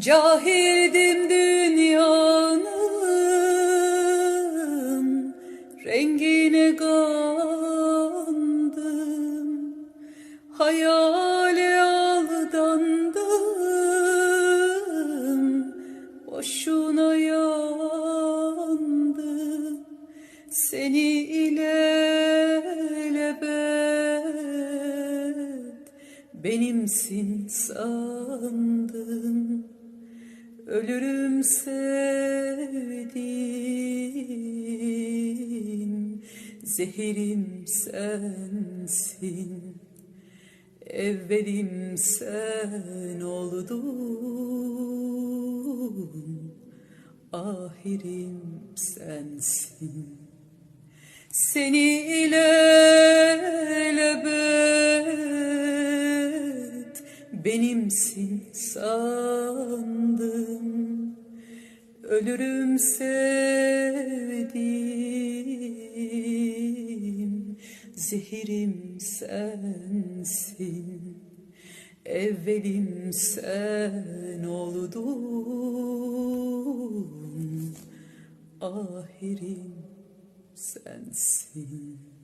Cahildim dünyanın rengine kandım. Hayale aldandım boşuna yandım. Seni ilelebet benimsin sandım Ölürüm sevdiğim Zehirim sensin. Evvelim sen oldun Ahirim sensin. Seni ilelebet benimsin sandım. Ölürüm sevdiğim Zehirim sensin. Evvelim sen oldun Ahirim sensin